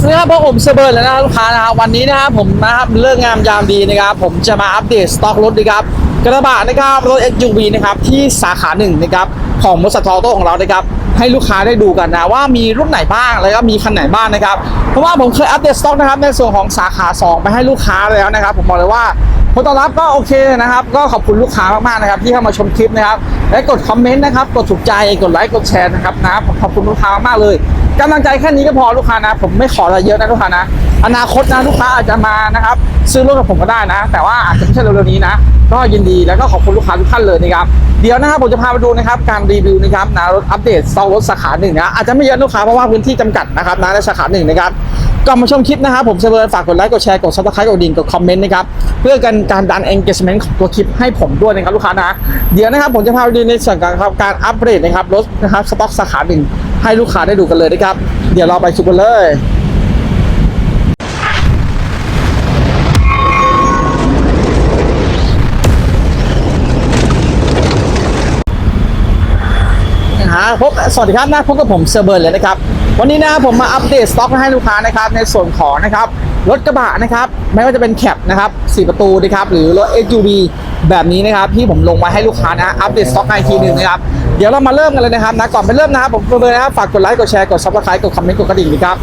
สวัสดีครับพวกผมเซเบิร์นแล้วนะลูกค้านะครับวันนี้นะครับผมนะครับเลิกงามยามดีนะครับผมจะมาอัปเดตสต็อกรถนะครับกระบะนะครับรถ SUV นะครับที่สาขาหนึ่งนะครับของมอสทอโต้ของเรานะครับให้ลูกค้าได้ดูกันนะว่ามีรุ่นไหนบ้างแล้วก็มีคันไหนบ้างนะครับเพราะว่าผมเคยอัปเดตสต็อกนะครับในส่วนของสาขา 2 ไปให้ลูกค้าแล้วนะครับ ผมบอกเลยว่าผลตอบรับก็โอเคนะครับ ก็ขอบคุณลูกค้ามากๆนะครับที่เข้ามาชมคลิปนะครับและกดคอมเมนต์นะครับกดถูกใจกดไลค์กดแชร์นะครับนะขอบคุณลูกค้ามากเลย กำลังใจแค่นี้ก็พอลูกค้านะ ผมไม่ขออะไรเยอะนะลูกค้านะ อนาคตนะลูกค้าอาจจะมานะครับ ซื้อรถกับผมก็ได้นะ แต่ว่าอาจจะไม่ใช่เร็วๆนี้นะ ก็ยินดีแล้วก็ขอบคุณลูกค้าทุกท่านเลยนะครับเดี๋ยวนะครับผมจะพาไปดูนะครับการรีวิวนะครับนะรถอัปเดตสต็อรถสาขาหนึ่งนะอาจจะไม่เยอะลูกค้าเพราะว่าพื้นที่จำกัดนะครับนะในสาขาหนึ่งนะครับก่อนมาชมคลิปนะครับ ผมเสเบิร์ฝากกดไลค์กดแชร์กดซับสไครต์กดดิ่งกดคอมเมนต์นะครับเพื่อกันการดัน engagement ของตัวคลิปให้ผมด้วยนะครับลูกค้านะ เดี๋ยวนะครับผมจะพาไปดูในส่วนของการอัปเดตนะครับรถนะครับสต็อกสาขาหนึ่งให้ลูกค้าได้ดูกันเลยนะครับ เดี๋ยวเราไปชมกันเลยนะฮะพบสวัสดีครับนะพบกับผมเซอร์เบิร์นเลยนะครับ วันนี้นะผมมาอัปเดตสต็อกให้ลูกค้านะครับ ในส่วนของนะครับรถกระบะนะครับ ไม่ว่าจะเป็นแคปนะครับสี่ประตูนะครับ หรือรถ SUV แบบนี้นะครับ ที่ผมลงมาให้ลูกค้านะ อัปเดตสต็อกให้ทีหนึ่งนะครับ เดี๋ยวเรามาเริ่มกันเลยนะครับนะก่อนไปเริ่มนะครับผมเซอร์เบิร์นะครับฝากกดไลค์กดแชร์กดซับสไครต์กดคอมเมนต์กดกระดิ่งนะครับ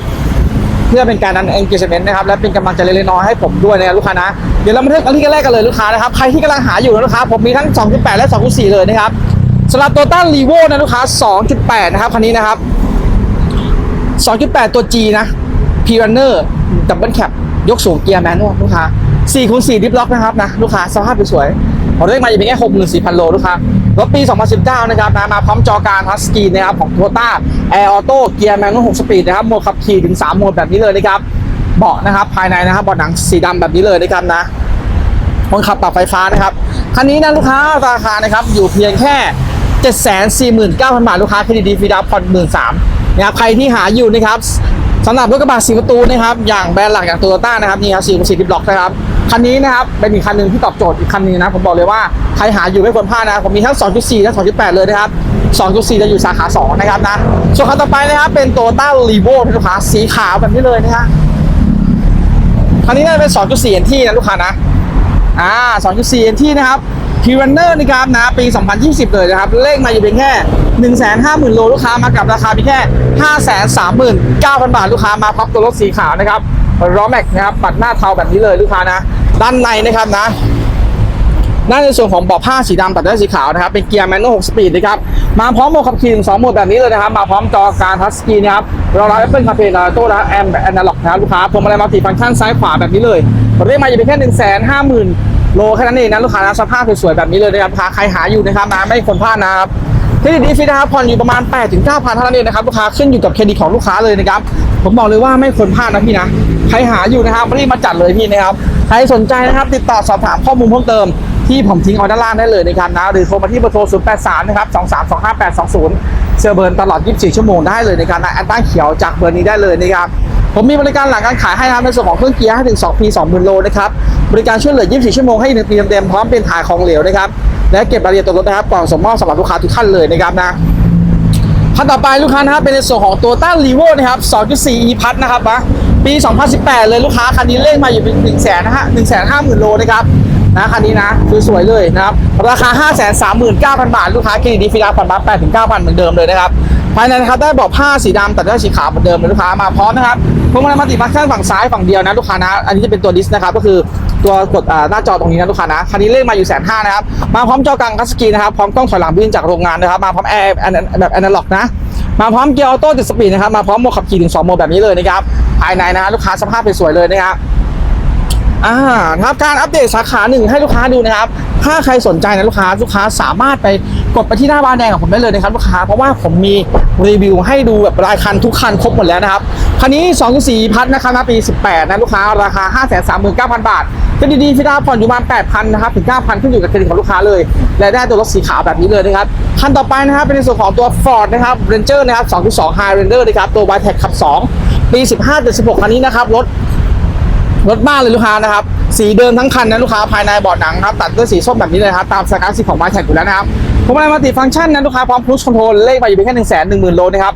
เพื่อเป็นการดัน engagement นะครับและเป็นกำลังใจเล็กๆน้อยให้ผมด้วยนะครับลูกค้านะเดี๋ยวเรามาเริ่มกันที่แรกกันเลยลูกค้านะครับใครที่กำลังหาอยู่นะลูกค้าผมมีทั้ง 2.8 และ 2.4 เลยนะครับสำหรับตัวต้านรีโวนะลูกค้า 2.8 นะครับคันนี้นะครับ 2.8 ตัว G นะ p r u n n e r Double Cap ยกสูงเกียร์แมนนวลลูกค้า4คูณ4ดิฟล็อกนะครับนะลูกค้าสภาพสวยๆ ผมเรียกมาอยู่เพียงแค่64,000โลลูกค้ารถปี 2019 นะครับนะมาพร้อมจอการทัชสกรีนนะครับของ Toyota Air Auto เกียร์แมนนวล6สปีดนะครับโหมดขับขี่ถึง 3 โหมดแบบนี้เลยนะครับเบาะนะครับภายในนะครับเบาะหนังสีดำแบบนี้เลยนะครับนะคนขับปรับไฟฟ้านะครับคันนี้นะลูกค้าราคานะครับอยู่เพียงแค่ 749,000 บาทลูกค้าเครดิตดีฟรีดาวผ่อน13,000นะครับใครที่หาอยู่นะครับสำหรับรถกระบะสีประตูนะครับอย่างแบรนด์หลักอย่างโตโยต้านะครับนี่ครับสี่สี่ดิบล็อกนะครับ คันนี้นะครับเป็นอีกคันหนึ่งที่ตอบโจทย์อีกคันนึงนะผมบอกเลยว่าใครหาอยู่ไม่ควรพลาดนะผมมีทั้ง 2.4และ2.8 เลยนะครับ 2.4 จะอยู่สาขา 2 นะครับนะส่วนคันต่อไปนะครับเป็นโตต้ารีโวลูกค้าสีขาวแบบนี้เลยนะฮะคันนี้น่าจะเป็น 2.4 NT นะลูกค้านะอ่า 2.4 NT นะครับ p r u n n e r นะครับนะปี 2020 เลยนะครับ เลขมาอยู่เพียงแค่ 150,000 โลลูกค้ามากับราคาเพียงแค่ 539,000 บาทลูกค้ามาพร้อมตัวรถสีขาวนะครับ ล้อแม็กนะครับปัดหน้าเทาแบบนี้เลยลูกค้านะ ด้านในนะครับนะด้านในส่วนของเบาะผ้าสีดำตัดด้วยสีขาวนะครับเป็นเกียร์แมนนวล6สปีดนะครับมาพร้อมโหมดขับขี่ถึง2โหมดแบบนี้เลยนะครับ มาพร้อมจอการทัชสกรีนนะครับรองรับ Apple CarPlay และโต้และแอมแบบแอนาล็อกนะครับลูกค้าพวงมาลัยมัลติฟังก์ชันซ้ายขวาแบบนี้เลยผมเรียกมาอยู่เพียงแค่1 5 0 0 0 0โลแค่นั้นเองนะลูกค้านะสภาพสวยๆแบบนี้เลยนะครับลูกค้าใครหาอยู่นะครับนะไม่ควรพลาดนะครับ เครดิตดีฟรีนะครับผ่อนอยู่ประมาณ 8 ถึง9,000เท่านั้นเองนะครับลูกค้าขึ้นอยู่กับเครดิตของลูกค้าเลยนะครับ ผมบอกเลยว่าไม่ควรพลาดนะพี่นะ ใครหาอยู่นะครับรีบมาจัดเลยพี่นะครับ ใครสนใจนะครับติดต่อสอบถามข้อมูลเพิ่มเติมที่ผมทิ้งเอาด้านล่างได้เลยนะครับนะหรือโทรมาที่เบอร์โทร 083 นะครับ 2325820เซอร์เบิร์นตลอด 24 ชั่วโมงได้เลยในการนะแอนต้าเขียวจากเบอร์นี้ได้เลยนะครับผมมีบริการหลังการขายให้นะครับในส่วนของเครื่องเกียร์ให้ถึง2ปี 20,000 โลนะครับบริการช่วยเหลือ 24 ชั่วโมงให้1ปีเต็มๆพร้อมเป็นถ่ายของเหลวนะครับ และเก็บรายละเอียดตัวรถนะครับก่อนส่งมอบสำหรับลูกค้าทุกท่านเลยนะครับนะคันต่อไปลูกค้านะครับเป็นในส่วนของตัวต้ารีโวนะครับ 2.4 e พัทนะครับนะปี 2018 เลยลูกค้าคันนี้เลขมาอยู่เป็น1 0 0 0 0 0นะฮะ1 5 0 0 0 0 โลนะครับนะคันนี้นะคือสวยเลยนะครับ ราคา 539,000 บาท ลูกค้าเครดิตดีฟรีดาวน์ผ่อนมา8ถึง9,000 เหมือนเดิมเลยนะครับ ภายในนะครับได้เบอกผ้าสีดำตัดด้วยสีขาวเหมือนเดิมเลยลูกค้ามาพร้อมนะครับพวงมาลัยมัลติฟังก์ชันฝั่งซ้ายฝั่งเดียวนะลูกค้านะ อันนี้จะเป็นตัวดิสนะครับก็คือ ตัวกดหน้าจอตรงนี้นะลูกค้านะคันนี้เลขมาอยู่แสนห้านะครับมาพร้อมจอกลางทัชสกรีนนะครับพร้อมกล้องถอยหลังบินจากโรงงานนะครับมาพร้อมแอร์แบบแอนาล็อกนะมาพร้อมเกียร์ออโต้ติดสปีดนะครับมาพร้อมโหมดขับขี่ถึง2โหมดแบบนี้เลยนะครับภายในนะฮะลูกค้าสภาพเป็นสวยเลยนะครับอ่านะครับการอัปเดตสาขาหนึ่งให้ลูกค้าดูนะครับ ถ้าใครสนใจนะลูกค้าลูกค้าสามารถไปกดไปที่หน้าบานแดงของผมได้เลยนะครับลูกค้าเพราะว่าผมมีรีวิวให้ดูแบบรายคันทุกคันครบหมดแล้วนะครับ คันนี้2.4พัทนะครับนะปี 18 นะลูกค้าราคา 539,000 บาทเครดิตดีฟิดาผ่อนอยู่ประมาณ8,000นะครับถึง9,000 ขึ้นอยู่กับเครดิตของลูกค้าเลย และได้ตัวรถสีขาวแบบนี้เลยนะครับ คันต่อไปนะครับเป็นในส่วนของตัว Ford นะครับ Ranger นะครับ2.2 High Ranger นะครับตัว y t e c ขับ 2 ปี 15.16 คันนี้นะครับรถรถบ้านเลยลูกค้านะครับสีเดิมทั้งคันนะลูกค้าภายในเบาะหนังครับตัดด้วยสีส้มแบบนี้เลยครับตามสกัดสีของไมแท็กอยู่แล้วนะครับผมอะไรมาติดฟังก์ชันนะลูกค้าพร้อมพุชคอนโทรลเลขไปอยู่เพียงแค่หนึ่งแสนหนึ่งหมื่นโลนะครับ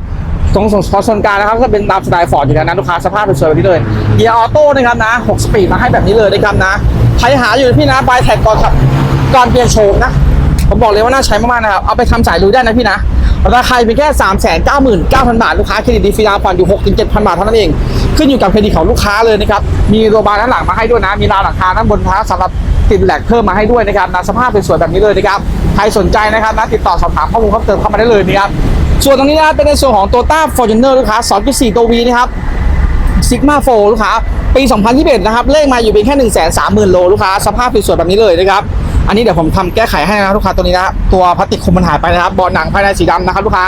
ตรงส่วนส่วนกลางนะครับก็เป็นตามสไตล์ฟอร์ดอยู่แล้วนะลูกค้าสภาพสวยๆแบบนี้เลยเกียร์ออโต้นะครับนะ6สปีดมาให้แบบนี้เลยนะครับนะใครหาอยู่พี่นะบายแท็กก่อนขับก่อนเปลี่ยนโฉมนะผมบอกเลยว่าน่าใช้มากๆนะครับเอาไปทำสายลุยได้นะพี่นะราคาเพียงแค่ 3 9 9 0 0 0 บาท ลูกค้าเครดิตดีฟรีดาวน์ผ่อนอยู่ 6 7 0 0 0 บาทเท่านั้นเอง ขึ้นอยู่กับเครดิตของลูกค้าเลยนะครับ มีโรบาร์ด้านหลังมาให้ด้วยนะ มีราวหลังคาด้านบนท้าสำหรับติดแหลกเพิ่มมาให้ด้วยนะครับนะสภาพเป็นสวยแบบนี้เลยนะครับ ใครสนใจนะครับนะติดต่อสอบถามข้อมูลเพิ่มเติมเข้ามาได้เลยนะครับ ส่วนตรงนี้นะครับเป็นในส่วนของ Toyota Fortuner ลูกค้า 2.4 ตัว V นะครับซิกมาโฟลูกค้า ปี 2021 นะครับ เลขมาอยู่เพียงแค่ 1 3 0 0 0 0 โลลูกค้า สภาพสวยๆแบบนี้เลยนะครับอันนี้เดี๋ยวผมทำแก้ไขให้นะครับลูกค้าตัวนี้นะตัวพลาสติกคุมมันหายไปนะครับเบาะหนังภายในสีดำนะครับลูกค้า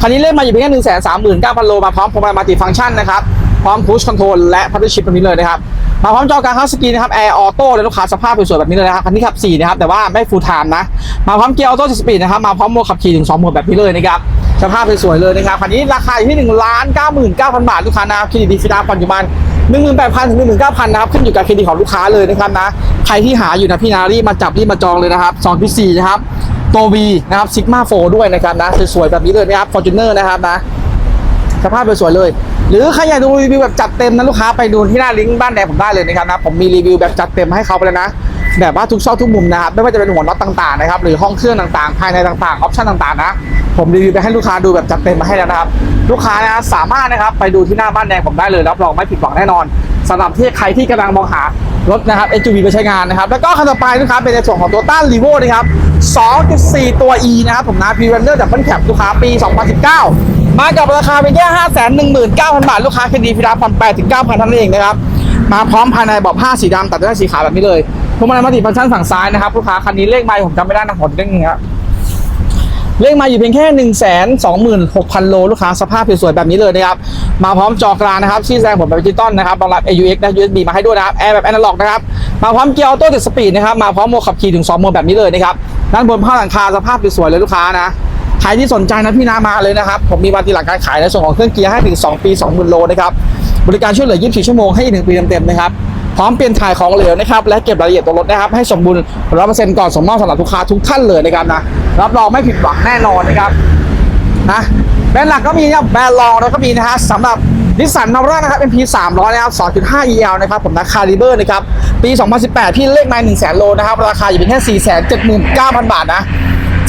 คันนี้เลขมาอยู่เพียงแค่1 3 9 0 0 0โลมาพร้อมพวงมาลัยมัลติฟังก์ชันนะครับพร้อมคูชคอนโทรลและพัตเตอร์ชิพแบบนี้เลยนะครับมาพร้อมจอการเข้าสกรีนนะครับแอร์ออโต้เลยลูกค้าสภาพสวยๆแบบนี้เลยนะครับคันนี้ขับ4นะครับแต่ว่าไม่ฟูลไทม์นะมาพร้อมเกียร์ออโต้สปีดนะครับมาพร้อมโหมดขับขี่ถึง2โหมดแบบนี้เลยนะครับ สภาพสวยๆเลยนะครับคันนี้ราคาอยู่ที่1ล้าน99,000 บาทลูกค้านะครับเครดิตดีฟิดาปัจจุบัน18,000ถึง19,000นะครับขึ้นอยู่กับเครดิตของลูกค้าเลยนะครับนะใครที่หาอยู่นะพี่นารีมาจับรีบมาจองเลยนะครับ2.4นะครับโตว V นะครับซิกมาโฟด้วยนะครับนะสวยๆแบบนี้เลยนะครับ Fortuner นะครับนะสภาพสวยๆเลย หรือใครอยากดูรีวิวแบบจัดเต็มนะลูกค้าไปดูที่หน้าลิงก์บ้านแดงผมได้เลยนะครับนะผมมีรีวิวแบบจัดเต็มให้เขาไปแล้วนะ แบบว่าทุกซอกทุกมุมนะครับไม่ว่าจะเป็นหัวน็อตต่างๆนะครับหรือห้องเครื่องต่างๆ ภายในต่างๆออปชั่นต่างๆนะผมรีวิวไปให้ลูกค้าดูแบบจัดเต็มมาให้แล้วนะครับ ลูกค้านะสามารถนะครับไปดูที่หน้าบ้านแดงผมได้เลยรับรองไม่ผิดหวังแน่นอนสำหรับที่ใครที่กำลังมองหารถนะครับ SUV ไปใช้งานนะครับ แล้วก็คันต่อไปลูกค้าเป็นในส่วนของตัวต้านรีโวนะครับ 2.4 ตัว E นะครับผมนะพรีเรนเดอร์จากบันแคปลูกค้าปี 2019 มากับราคาเพียงแค่5 1 9 0 0 0 บาท ลูกค้าเครดิตฟิดาผ่อน8ถึง9,000เท่านเองนะครับ มาพร้อมภายในบาะผ้าสีดำตัดด้วยสีขาวแบบนี้เลย วงมาลัยมัลติฟังก์ชันฝั่งซ้ายนะครับลูกค้าคันนี้เลขไมล์ผมจำไม่ได้นะผมเด้งครับเลขมาอยู่เพียงแค่ 1 2 6 0 0 0 โล ลูกค้าสภาพสวยๆแบบนี้เลยนะครับ มาพร้อมจอกลางนะครับชี้แสดงผลแบบดิจิตอลนะครับรองรับ AUX นะ USB มาให้ด้วยนะครับ แอร์แบบแอนะล็อกนะครับ มาพร้อมเกียร์ออโต้เจ็ดสปีดนะครับ มาพร้อมโหมดขับขี่ถึง2โหมดแบบนี้เลยนะครับด้านบนผ้าหลังคาสภาพสวยๆเลยลูกค้านะใครที่สนใจนะพี่นามาเลยนะครับ ผมมีวันตีหลังการขายในส่วนของเครื่องเกียร์ให้ถึง 2 ปี 20,000 โลนะครับบริการช่วยเหลือ 24 ชั่วโมงให้อีกหนึ่งปีเต็มๆนะครับ พร้อมเปลี่ยนถ่ายของเหลวนะครับและเก็บรายละเอียดตัวรถนะครับให้สมบูรณ์ร้อยเปอร์เซ็นต์ก่อนส่งมอบสำหรับลูกค้าทุกท่านเลยนะครับนะรับรองไม่ผิดหวังแน่นอนนะครับนะแบรนด์หลักก็มีนะแบรนด์รองแล้วก็มีนะฮะสำหรับนิสสันนาวร่านะครับ MP 300นะครับ 2.5 EL นะครับ ผมนะคาริเบอร์นะครับ ปี 2018 พี่เลขไมล์1 0 0 0 0 โลนะครับ ราคาอยู่เพียงแค่ 479,000 บาทนะ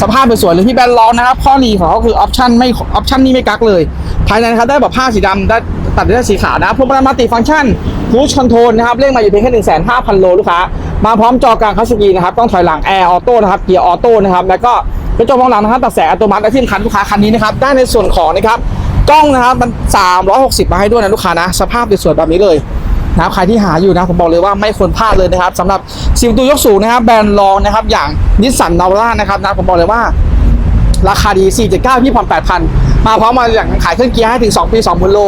สภาพเป็นสวยเลยที่แบรนด์รองนะครับ ข้อดีของเขาคือออปชั่นไม่ออปชั่นนี่ไม่กักเลย ภายในนะครับได้แบบผ้าสีดำได้ตัดด้วยสีขาวนะพวงมาลัยมัลติฟังก์ชันรูชคอนโทรลนะครับเลขมาอยู่เพียงแค่1,500โลลูกค้า มาพร้อมจอกลางคัสกีนะครับต้องถอยหลังแอร์ออโต้นะครับเกียร์ออโต้นะครับแล้วก็กระจกมองหลังนะครับตัดแสงอัตโนมัติและที่สำคัญลูกค้าคันนี้นะครับได้ในส่วนของนะครับกล้องนะครับมัน 360 มาให้ด้วยนะลูกค้านะ สภาพสวยๆแบบนี้เลยนะครับใครที่หาอยู่นะ ผมบอกเลยว่าไม่ควรพลาดเลยนะครับสำหรับซิมตัวยกสูงนะครับ แบรนด์รองนะครับ อย่างนิสสันนาวร่านะครับนะผมบอกเลยว่า ราคาดี 479พี่ผ่อน8,000 มาพร้อมมาอย่างขายเครื่องเกียร์ให้ถึง 2 ปี2 0 0 0โล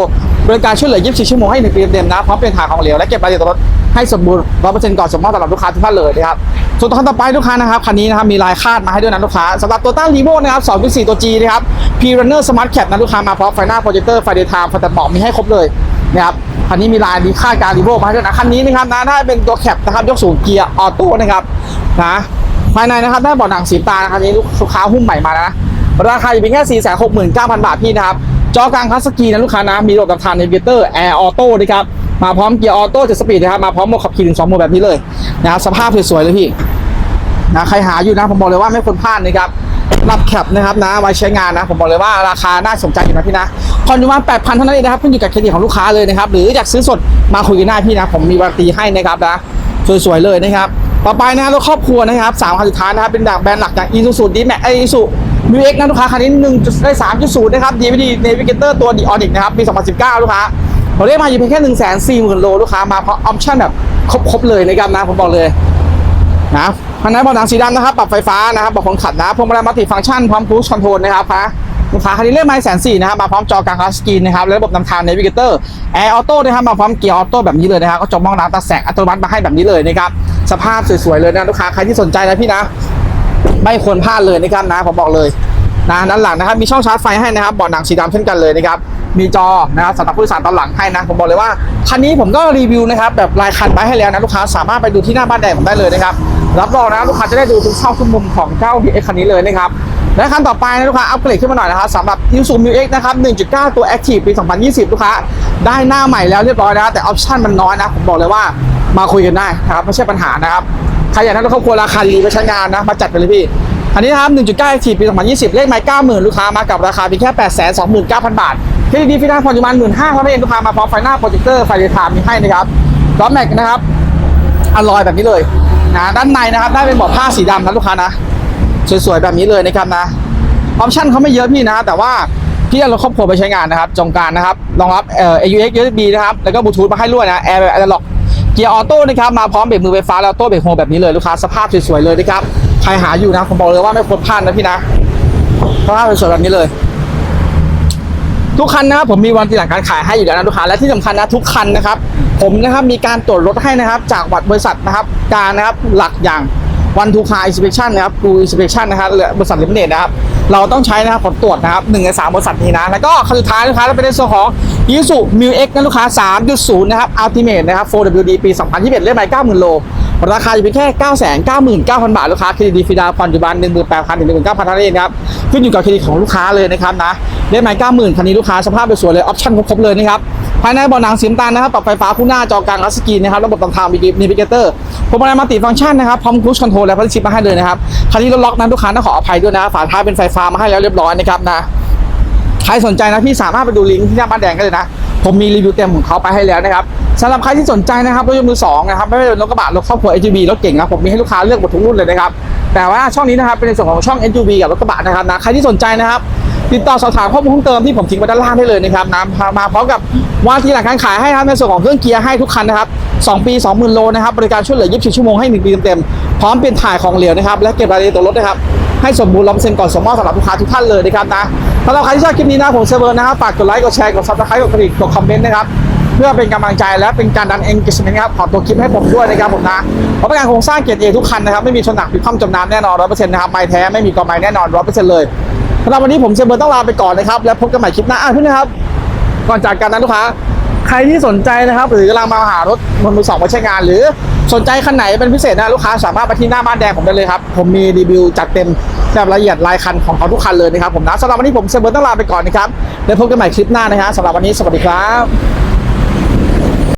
บริการช่วยเหลือ 24 ชั่วโมงให้ 1 ปีเต็มนะพร้อมเปลี่ยนถาของเหลวและเก็บรายละเอียดรถให้สมบูรณ์100%ก่อนสมมอบสำหรับลูกค้าทุกท่านเลยนะครับส่วนตัวคันต่อไปลูกค้านะครับคันนี้นะครับมีลายคาดมาให้ด้วยนะลูกค้าสำหรับตัวตั้งรีโวนะครับ2.4 ตัว G นะครับ P Runner Smart Cap นะลูกค้ามาพร้อมไฟหน้าโปรเจคเตอร์ไฟเดย์ไทม์ไฟตัดหมอกมีให้ครบเลยนะครับคันนี้มีลายดีคาดการรีโวมาให้ด้วยนะคันนี้นะครับนะถ้าเป็นตัวแคปนะครับยกสูงเกียร์ออโต้นะครับนะภายในนะครับได้เบาะหนังสีตานะครับนี้ลูกค้าหุ้มใหม่มานะ ราคาอยู่เพียงแค่ 4 6 9 0 0 0 บาทพี่นะครับ จอกลางคัสสกีนะลูกค้านะ มีระบบตัดทานเนวิเกเตอร์แอร์ออโต้นะครับ มาพร้อมเกียร์ออโต้เจ็ดสปีดนะครับ มาพร้อมโหมดขับขี่ถึง2โหมดแบบนี้เลยนะครับ สภาพสวยๆเลยพี่นะใครหาอยู่นะผมบอกเลยว่าไม่ควรพลาดนะครับรับแคปนะครับนะไว้ใช้งานนะ ผมบอกเลยว่าราคาน่าสนใจอยู่นะพี่นะคอนอยู่มา8,000เท่านั้นเองนะครับขึ้นอยู่กับเครดิตของลูกค้าเลยนะครับ หรืออยากซื้อสดมาคุยกันได้พี่นะ ผมมีวารันตีให้นะครับนะสวยๆเลยนะครับ ต่อไปนะครับรถครอบครัวนะครับสามคันสุดท้ายนะครับเป็นแบบแบรนด์หลักอย่าง Isuzu D-Max ไอ Isuzu Mu X นะลูกค้าคันนี้1จุดได้3.0นย์นะครับ DVD Navigator ตัว d ีออนิกนะครับปี2019ลูกค้าผมเรียกมาอยู่เพียงแค่1 4 0 0 0 0โลลูกค้ามาเพราะออปชั่นแบบครบๆเลยนะครับนะผมบอกเลยนะภายในเบาะหนังสีดำนะครับปรับไฟฟ้านะครับเบาะคนขับนะพวงมาลัยมัลติฟังก์ชันพร้อม cruise control นะครับฮะลูกค้าคันนี้เลือกไม้แสนสี่นะครับมาพร้อมจอกลางคัสกรีนนะครับและระบบนำทาง Navigator Air Auto นะครับมาพร้อมเกียร์ออโต้แบบนี้เลยนะครับก็จอมองน้ำตาแสงอัตโนมัติมาให้แบบนี้เลยนะครับสภาพสวยๆเลยนะลูกค้าใครที่สนใจนะพี่นะ ไม่ควรพลาดเลยนะครับนะผมบอกเลยนะด้านหลังนะครับมีช่องชาร์จไฟให้นะครับเบาะหนังสีดำเช่นกันเลยนะครับมีจอนะครับสำหรับผู้โดยสารตอนหลังให้นะผมบอกเลยว่าคันนี้ผมก็รีวิวนะครับแบบรายคันไว้ให้แล้วนะลูกค้าสามารถไปดูที่หน้าบ้านแดงผมได้เลยนะครับรับรองนะลูกค้าจะได้ดูทุกช่องทุกมุมของเจ้า BX คันนี้เลยนะครับและคันต่อไปนะลูกค้าอัปเกรดขึ้นมาหน่อยนะครับสำหรับ Isuzu M X นะครับ 1.9 ตัว Active ปี 2020 ลูกค้า ได้หน้าใหม่แล้วเรียบร้อยนะแต่ออปชั่นมันน้อยนะ ผมบอกเลยว่ามาคุยกันได้นะครับ ไม่ใช่ปัญหานะครับ รอยากได้รถครอบครัวราคาดีไปใช้งานนะ มาจัดไปเลยพี่ อันนี้นะครับ 1.9 Active ปี 2020 เลขไม้90,000 ลูกค้ามากับราคาเพียงแค่829,000 บาทเครดิตฟินแลนซ์ปัจจุบัน15,000เท่านั้เองลูกค้ามาพร้อมไฟหน้าโปรเจคเตอร์ไฟเดย์ไทม์มีให้นะครับล้อแม็กนะครับอลอยแบบนี้เลยนะด้านในนะครับได้เป็นเบาะผ้าสีดำนะลูกค้านะ สวยๆแบบนี้เลยนะครับนะออปชั่นเขาไม่เยอะพี่นะ แต่ว่าพี่เอารถครอบครัวไปใช้งานนะครับจงการนะครับรองรับเอ่อ AUX USB นะครับ แล้วก็บลูทูธมาให้ด้วยนะแอร์แบบอร์ล็อก เกียร์ออโต้นะครับมาพร้อมเบรกมือไฟฟ้าแล้วโต้เบรกโฮแบบนี้เลยลูกค้าสภาพสวยๆเลยนะครับใครหาอยู่นะผมบอกเลยว่าไม่ควรพลาดนะพี่นะสภาพสวยๆแบบนี้เลย ทุกคันนะครับผมมีวันตีหลังการขายให้อยู่แล้วนะลูกค้าและที่สำคัญนะทุกคันนะครับ ผมนะครับมีการตรวจรถให้นะครับ จากวัดบริษัทนะครับ การนะครับหลักอย่างวันทูคาอินสเป t ชันนะครับกูอินสเป t ชันนะครับบริษัทลิมิเต็ดนะครับ เราต้องใช้นะครับผลตรวจนะครับหนึ่งในสามบริษัทนี้นะ แล้วก็ขั้นสุดท้ายลูกค้าจะเป็นในส่วนของยิสุมิวเอ็กซ์นะลูกค้า 3.0 นะครับอัลติเมทนะครับ 4WD ปี 2021 เลขหมาย90,000โล ราคาอยู่เพียงแค่ 999,000 บาท ลูกค้าเครดิตดีฟรีดาวน์ผ่อนอยู่บ้าน18,000ถึง19,000เท่านั้นเองครับ ขึ้นอยู่กับเครดิตของลูกค้าเลยนะครับนะเลขหมาย90,000 คันนี้ลูกค้าสภาพสวยๆเลย ออปชั่นครบๆเลยนะครับ ภายในเบาะหนังสีน้ำตาลนะครับ ปรับไฟฟ้าคู่หน้า จอกลางรัสกีนนะครับ ระบบต่างๆมีนิวิเกเตอร์พวงมาลัยมัลติฟังก์ชันนะครับ พร้อมครูซคอนโทรลและพัฒชิปมาให้เลยนะครับ คันนี้รถล็อกนั้นลูกค้าต้องขออภัยด้วยนะ ฝาท้ายเป็นไฟฟ้ามาให้แล้วเรียบร้อยนะครับนะ ใครสนใจนะพี่สามารถไปดูลิงก์ที่หน้าบ้านแดงกันเลยนะ ผมมีรีวิวเต็มของเขาไปให้แล้วนะครับสำหรับใครที่สนใจนะครับรถยนต์มือสองนะครับไม่ว่าจะเป็นรถกระบะรถครอบครัว SUV รถเก่งนะผมมีให้ลูกค้าเลือกหมดทุกรุ่นเลยนะครับแต่ว่าช่องนี้นะครับเป็นในส่วนของช่อง SUV กับรถกระบะนะครับนะใครที่สนใจนะครับติดต่อสอบถามข้อมูลเพิ่มเติมที่ผมทิ้งไว้ด้านล่างได้เลยนะครับนะมาพร้อมกับวาที่หลังการขายให้ครับในส่วนของเครื่องเกียร์ให้ทุกคันนะครับ2ปี 20,000 โลนะครับบริการช่วยเหลือ 24 ชั่วโมงให้ 1 ปีเต็มๆพร้อมเปลี่ยนถ่ายของเหลวนะครับและเก็บรายละเอียดตัวรถนะครับ ให้สมบูรณ์ร้อยเปอร์เซ็นต์ก่อนส่งมอบสำหรับลูกค้าทุกท่านเลยนะครับนะสำหรับใครที่ชอบคลิปนี้นะผมเซเบิร์นนะครับฝากกดไลค์กดแชร์กดซับสไครต์กดกระดิ่งกดคอมเมนต์นะครับเพื่อเป็นกำลังใจและเป็นการดัน engagement นะครับขอตัวคลิปให้ผมด้วยนะครับผมนะเพราะเป็นการโครงสร้างเกียรติเอทุกคันนะครับไม่มีชนหนักผิดคว่ำจมน้ำแน่นอนร้อยเปอร์เซ็นต์นะครับไม่แท้ไม่มีกอไม้แน่นอนร้อยเปอร์เซ็นต์เลยสำหรับวันนี้ผมเซเบิร์นต้องลาไปก่อนนะครับแล้วพบกันใหม่คลิปหน้าอะพี่นะครับก่อนจากกันนะลูกค้าใครที่สนใจนะครับ หรือกำลังมาหารถมือสองมาใช้งานหรือ สนใจคันไหนเป็นพิเศษนะลูกค้าสามารถไปที่หน้าบ้านแดงผมได้เลยครับ ผมมีรีวิวจัดเต็มแบบละเอียดรายคันของเขาทุกคันเลยนะครับผมนะสำหรับวันนี้ผมเซเบิร์ตต้องลาไปก่อนนะครับแล้วพบกันใหม่คลิปหน้านะฮะสำหรับวันนี้สวัสดีครับ